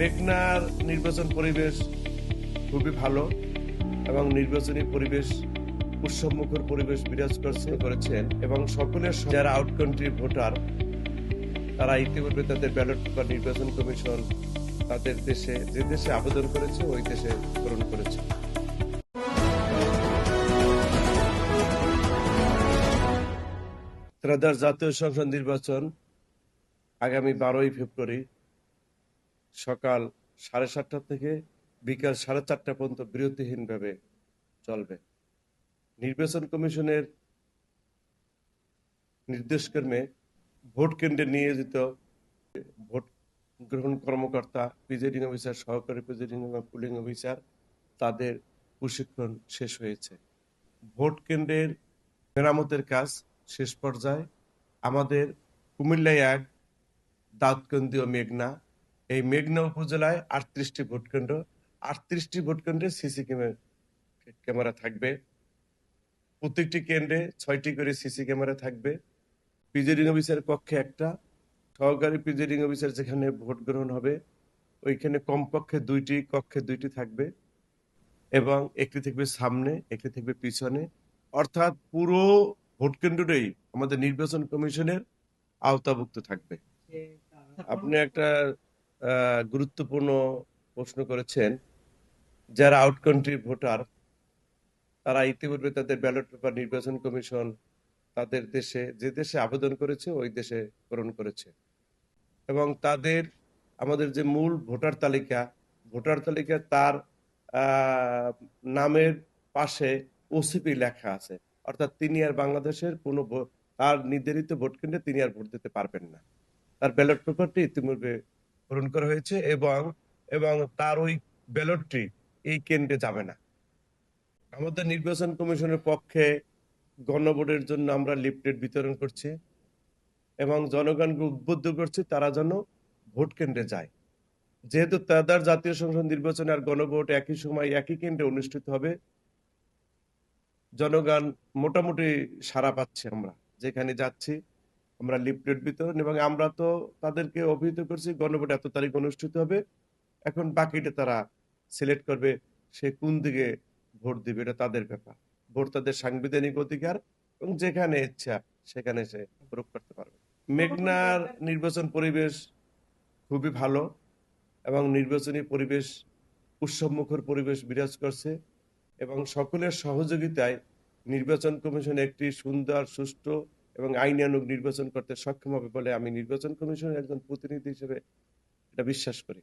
মেঘনার নির্বাচন পরিবেশ খুবই ভালো এবং নির্বাচনী পরিবেশ, উৎসবমুখর পরিবেশ বিরাজ করছে, করেছেন। এবং সকলের যারা আউট কান্ট্রি ভোটার, তারা ইতিপূর্বে তাদের ব্যালট পেপার নির্বাচন কমিশন তাদের দেশে, যে দেশে আবেদন করেছে, ওই দেশে পূরণ করেছে। ত্রয়োদশ জাতীয় সংসদ নির্বাচন আগামী বারোই ফেব্রুয়ারি সকাল সাড়ে সাতটা থেকে বিকাল সাড়ে চারটা পর্যন্ত বিরতিহীনভাবে চলবে। নির্বাচন কমিশনের নির্দেশক্রমে ভোট কেন্দ্রে নিয়োজিত ভোট গ্রহণ কর্মকর্তা প্রিজাইডিং অফিসার সহকারী প্রিজাইডিং পুলিং অফিসার তাদের প্রশিক্ষণ শেষ হয়েছে। ভোট কেন্দ্রের মেরামতের কাজ শেষ পর্যায়ে আমাদের কুমিল্লা এক দাউদকান্দি ও মেঘনা এই মেঘনা উপজেলায় আটত্রিশটি ভোটকেন্দ্র আটত্রিশটি ভোটকেন্দ্রে সিসি ক্যামেরা থাকবে। প্রত্যেকটি কেন্দ্রে ছয়টি করে সিসি ক্যামেরা থাকবে। প্রিজাইডিং অফিসার কক্ষে একটা সহকারী প্রিজাইডিং অফিসার যেখানে ভোট গ্রহণ হবে ওইখানে কমপক্ষে দুইটি কক্ষে দুইটি থাকবে এবং একটি থাকবে সামনে একটি থাকবে পিছনে। অর্থাৎ পুরো ভোট কেন্দ্রটাই আমাদের নির্বাচন কমিশনের আওতাভুক্ত থাকবে। আপনি একটা গুরুত্বপূর্ণ প্রশ্ন করেছেন, যারা আউট কান্ট্রি ভোটার, তারা ইতিপূর্বে তাদের ব্যালট পেপার নির্বাচন কমিশন, তাদের দেশে, যে দেশে আবেদন করেছে, ওই দেশে পূরণ করেছে। এবং তাদের, আমাদের যে মূল ভোটার তালিকা ভোটার তালিকা তার নামের পাশে ওসিপি লেখা আছে। অর্থাৎ তিনি আর বাংলাদেশের কোনো তার নির্ধারিত ভোট কেন্দ্রে তিনি আর ভোট দিতে পারবেন না। তার ব্যালট পেপারটি ইতিমধ্যে পূরণ করা হয়েছে এবং এবং তার ওই ব্যালটটি এই কেন্দ্রে যাবে না। আমাদের নির্বাচন কমিশনের পক্ষে গণভোটের জন্য আমরা লিফলেট বিতরণ করছি এবং জনগণকে উদ্বুদ্ধ করছি তারা যেন ভোট কেন্দ্রে যায়। যেহেতু তাদের জাতীয় সংসদ নির্বাচন আর গণভোট একই সময় একই কেন্দ্রে অনুষ্ঠিত হবে, জনগণ মোটামুটি সারা পাচ্ছে আমরা যেখানে যাচ্ছি। আমরা লিফলেট বিতরণ এবং আমরা তো তাদেরকে অভিহিত করছি, গণভোট এত তারিখ অনুষ্ঠিত হবে, এখন বাকিটা তারা সিলেক্ট করবে, সে কোন দিকে ভোট দিবে এটা তাদের ব্যাপার। ভোট তাদের সাংবিধানিক অধিকার এবং যেখানে ইচ্ছা সেখানে সে প্রয়োগ করতে পারবে। মেঘনার নির্বাচন পরিবেশ খুবই ভালো এবং নির্বাচনী পরিবেশ, উৎসবমুখর পরিবেশ বিরাজ করছে এবং সকলের সহযোগিতায় নির্বাচন কমিশন একটি সুন্দর, সুষ্ঠু এবং আইনানুগ নির্বাচন করতে সক্ষম হবে বলে আমি নির্বাচন কমিশনের একজন প্রতিনিধি হিসেবে এটা বিশ্বাস করি।